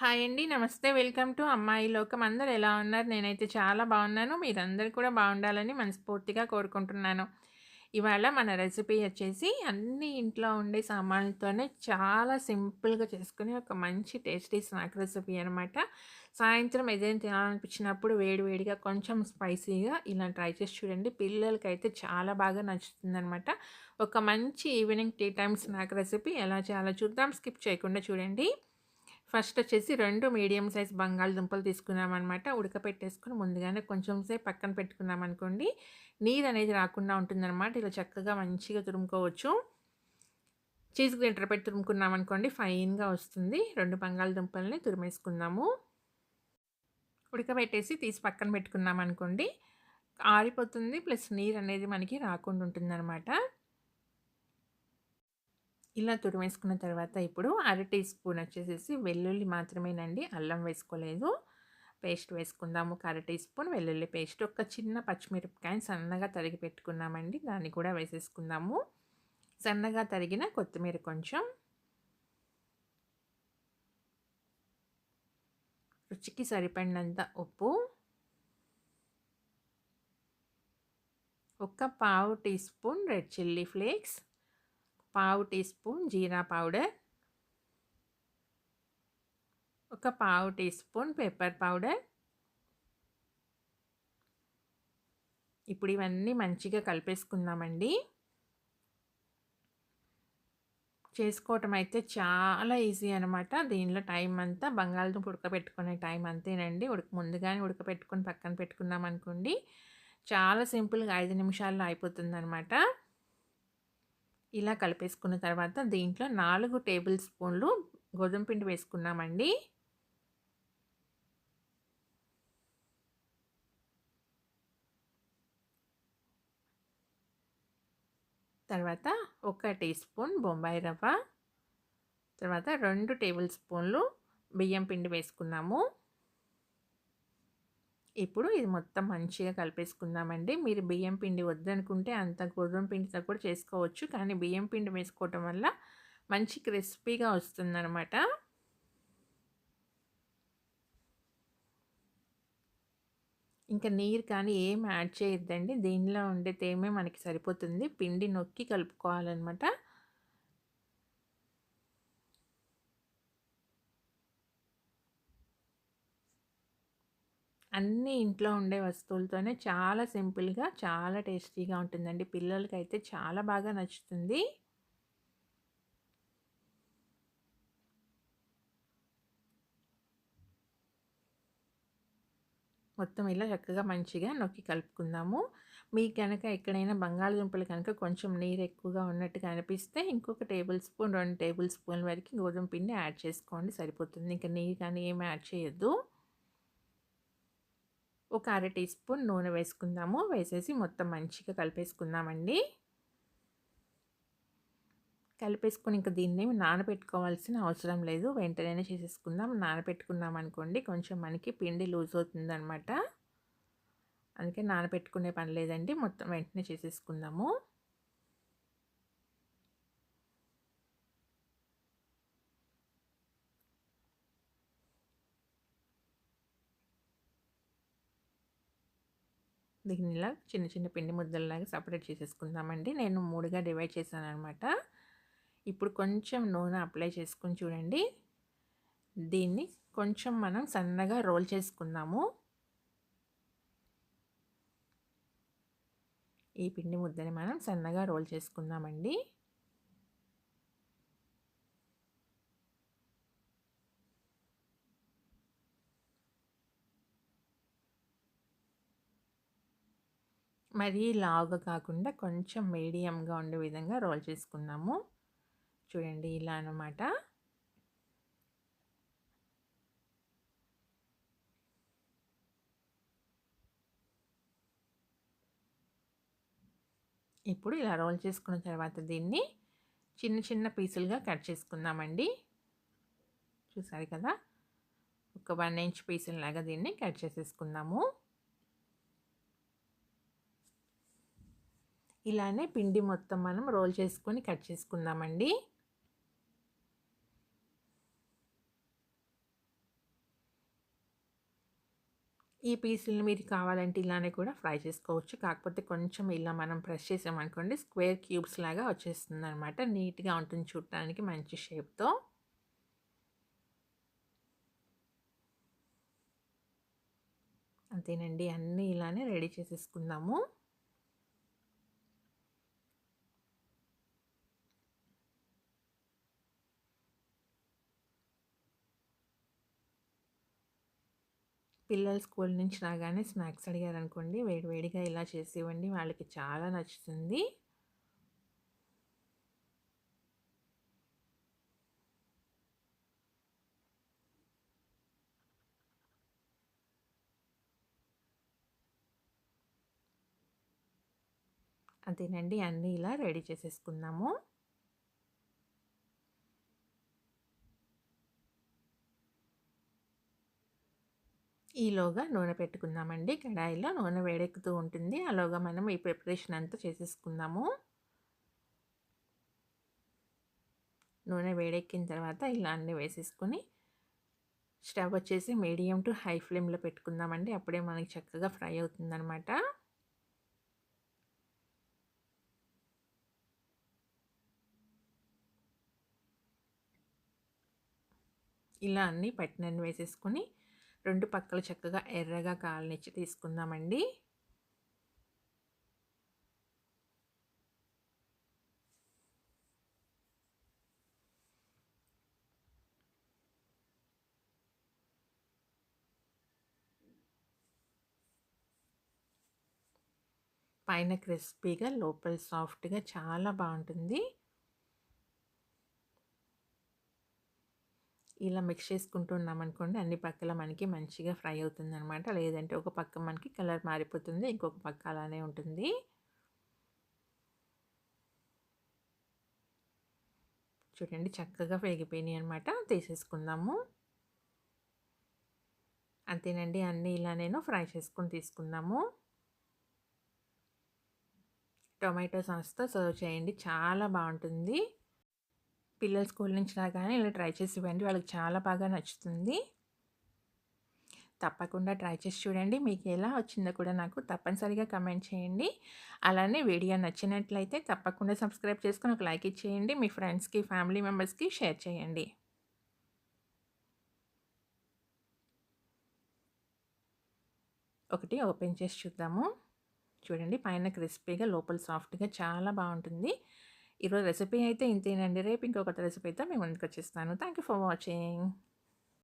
Hi అండి. నమస్తే. Welcome to అమ్మాయి లోకం. అందరు ఎలా ఉన్నారు? నేనైతే చాలా బాగున్నాను. మీరందరూ కూడా బాగుండాలని మనస్ఫూర్తిగా కోరుకుంటున్నాను. ఇవాళ మన రెసిపీ వచ్చేసి అన్ని ఇంట్లో ఉండే సామాన్లతోనే చాలా సింపుల్‌గా చేసుకునే ఒక మంచి టేస్టీ స్నాక్ రెసిపీ అనమాట. సాయంత్రం ఏదైనా తినాలనిపించినప్పుడు వేడివేడిగా కొంచెం స్పైసీగా ఇలా ట్రై చేసి చూడండి. పిల్లలకైతే చాలా బాగా నచ్చుతుందనమాట. ఒక మంచి evening tea time snack recipe ఎలా చేయాలో చూద్దాం. స్కిప్ చేయకుండా చూడండి. ఫస్ట్ వచ్చేసి రెండు మీడియం సైజ్ బంగాళదుంపలు తీసుకున్నామన్నమాట ఉడకపెట్టేసుకుని ముందుగానే కొంచెం సేపు పక్కన పెట్టుకున్నామనుకోండి, అనేది రాకుండా ఉంటుందన్నమాట ఇలా చక్కగా మంచిగా తురుముకోవచ్చు. చీజ్ గ్రైండర్ పెట్టి తురుముకున్నామనుకోండి ఫైన్‌గా వస్తుంది. రెండు బంగాళదుంపల్ని తురిమేసుకుందాము. ఉడకబెట్టేసి తీసి పక్కన పెట్టుకున్నాం అనుకోండి ఆరిపోతుంది. ప్లస్ నీరు అనేది మనకి రాకుండా ఉంటుందన్నమాట ఇలా తురిమేసుకున్న తర్వాత ఇప్పుడు అర టీ స్పూన్ వచ్చేసేసి వెల్లుల్లి మాత్రమేనండి. అల్లం వేసుకోలేదు. పేస్ట్ వేసుకుందాము. ఒక అర టీ స్పూన్ వెల్లుల్లి పేస్ట్. ఒక చిన్న పచ్చిమిరపకాయని సన్నగా తరిగి పెట్టుకున్నామండి. దాన్ని కూడా వేసేసుకుందాము. సన్నగా తరిగిన కొత్తిమీర కొంచెం. రుచికి సరిపడినంత ఉప్పు. ఒక పావు teaspoon red chilli flakes. పావు టీ స్పూన్ జీరా పౌడర్. ఒక పావు టీ స్పూన్ పెప్పర్ పౌడర్. ఇప్పుడు ఇవన్నీ మంచిగా కలిపేసుకుందామండి. చేసుకోవటం అయితే చాలా ఈజీ అనమాట. దీనిలో టైం అంతా బంగాళదుంప ఉడకబెట్టుకునే టైం అంతేనండి. ఉడక ముందుగానే ఉడకబెట్టుకొని పక్కన పెట్టుకున్నామనుకోండి, చాలా సింపుల్‌గా ఐదు నిమిషాల్లో అయిపోతుంది అనమాట ఇలా కలిపేసుకున్న తర్వాత దీంట్లో నాలుగు టేబుల్ స్పూన్లు గోధుమ పిండి వేసుకున్నామండి. తర్వాత ఒక టీ స్పూన్ బొంబాయి రవ్వ. తర్వాత రెండు టేబుల్ స్పూన్లు బియ్యం పిండి వేసుకున్నాము. ఇప్పుడు ఇది మొత్తం మంచిగా కలిపేసుకుందామండి. మీరు బియ్యం పిండి వద్దనుకుంటే అంత గోధుమ పిండితో కూడా చేసుకోవచ్చు. కానీ బియ్యం పిండి వేసుకోవటం వల్ల మంచి క్రిస్పీగా వస్తుందనమాట. ఇంకా నీరు కానీ ఏం యాడ్ చేయొద్దండి. దీనిలో ఉండే తేమే మనకి సరిపోతుంది. పిండి నొక్కి కలుపుకోవాలన్నమాట అన్నీ ఇంట్లో ఉండే వస్తువులతోనే చాలా సింపుల్‌గా, చాలా టేస్టీగా ఉంటుందండి. పిల్లలకైతే చాలా బాగా నచ్చుతుంది. మొత్తం ఇలా చక్కగా మంచిగా నొక్కి కలుపుకుందాము. మీకు కనుక ఎక్కడైనా బంగాళదుంపలు కనుక కొంచెం నీరు ఎక్కువగా ఉన్నట్టుగా అనిపిస్తే ఇంకొక టేబుల్ స్పూన్, రెండు టేబుల్ స్పూన్ల వరకు గోధుమ పిండి యాడ్ చేసుకోండి సరిపోతుంది. ఇంక నీరు కానీ ఏమి యాడ్ చేయొద్దు. ఒక అర టీ స్పూన్ నూనె వేసుకుందాము. వేసేసి మొత్తం మంచిగా కలిపేసుకుందామండి. కలిపేసుకుని ఇంక దీన్ని నానబెట్టుకోవాల్సిన అవసరం లేదు. వెంటనే చేసేసుకుందాం. నానబెట్టుకున్నామనుకోండి కొంచెం మనకి పిండి లూజ్ అవుతుందన్నమాట అందుకే నానబెట్టుకునే పని లేదండి. మొత్తం వెంటనే చేసేసుకుందాము. దీన్ని ఇలా చిన్న చిన్న పిండి ముద్దలలాగా సపరేట్ చేసేసుకుందామండి. నేను మూడుగా డివైడ్ చేశాను అనమాట ఇప్పుడు కొంచెం నూనె అప్లై చేసుకుని చూడండి. దీన్ని కొంచెం మనం సన్నగా రోల్ చేసుకుందాము. ఈ పిండి ముద్దని మనం సన్నగా రోల్ చేసుకుందామండి. మరీ లావుగా కాకుండా కొంచెం మీడియంగా ఉండే విధంగా రోల్ చేసుకున్నాము చూడండి ఇలా అనమాట. ఇప్పుడు ఇలా రోల్ చేసుకున్న తర్వాత దీన్ని చిన్న చిన్న పీసులుగా కట్ చేసుకుందామండి. చూసారు కదా! ఒక వన్ ఇంచ్ పీసుల్లాగా దీన్ని కట్ చేసేసుకుందాము. ఇలానే పిండి మొత్తం మనం రోల్ చేసుకొని కట్ చేసుకుందామండి. ఈ పీసులను మీరు కావాలంటే ఇలానే కూడా ఫ్రై చేసుకోవచ్చు. కాకపోతే కొంచెం ఇలా మనం ప్రెస్ చేసామనుకోండి స్క్వేర్ క్యూబ్స్ లాగా వచ్చేస్తుంది అనమాట నీట్గా ఉంటుంది చూడటానికి మంచి షేప్తో. అంతేనండి అన్నీ ఇలానే రెడీ చేసేసుకుందాము. పిల్లలు స్కూల్ నుంచి రాగానే స్నాక్స్ అడిగారనుకోండి వేడివేడిగా ఇలా చేసి ఇవ్వండి వాళ్ళకి చాలా నచ్చుతుంది. అదేనండి అన్నీ ఇలా రెడీ చేసేసుకుందాము. ఈలోగా నూనె పెట్టుకుందామండి. కడాయిలో నూనె వేడెక్కుతూ ఉంటుంది. అలాగా మనం ఈ ప్రిపరేషన్ అంతా చేసేసుకుందాము. నూనె వేడెక్కిన తర్వాత ఇలా అన్నీ వేసేసుకొని స్టవ్ వచ్చేసి మీడియం టు హై ఫ్లేమ్లో పెట్టుకుందామండి. అప్పుడే మనకి చక్కగా ఫ్రై అవుతుందన్నమాట. ఇలా అన్నీ పట్టినన్ని వేసేసుకొని రెండు పక్కలు చక్కగా ఎర్రగా కాలనిచ్చి తీసుకుందామండి. పైన క్రిస్పీగా లోపల సాఫ్ట్గా చాలా బాగుంటుంది. ఇలా మిక్స్ చేసుకుంటూ ఉన్నామనుకోండి అన్ని పక్కల మనకి మంచిగా ఫ్రై అవుతుంది అనమాట లేదంటే ఒక పక్క మనకి కలర్ మారిపోతుంది ఇంకొక పక్క అలానే ఉంటుంది. చూడండి చక్కగా వేగిపోయినాయి అనమాట తీసేసుకుందాము. అంతేనండి అన్నీ ఇలా నేను ఫ్రై చేసుకుని తీసుకుందాము. టొమాటో సాస్తో సర్వ్ చేయండి చాలా బాగుంటుంది. పిల్లలు స్కూల్ నుంచి రాగానే ఇలా ట్రై చేసి ఇవ్వండి వాళ్ళకి చాలా బాగా నచ్చుతుంది. తప్పకుండా ట్రై చేసి చూడండి. మీకు ఎలా వచ్చిందో కూడా నాకు తప్పనిసరిగా కమెంట్ చేయండి. అలానే వీడియో నచ్చినట్లయితే తప్పకుండా సబ్స్క్రైబ్ చేసుకొని ఒక లైక్ ఇచ్చేయండి. మీ ఫ్రెండ్స్కి ఫ్యామిలీ మెంబర్స్కి షేర్ చేయండి. ఒకటి ఓపెన్ చేసి చూద్దాము. చూడండి పైన క్రిస్పీగా లోపల సాఫ్ట్గా చాలా బాగుంటుంది. ఈరోజు రెసిపీ అయితే ఇంతేనండి. రేపు ఇంకొకటి రెసిపీతో మేము ముందుకు వచ్చేస్తాను థ్యాంక్ యూ ఫర్ వాచింగ్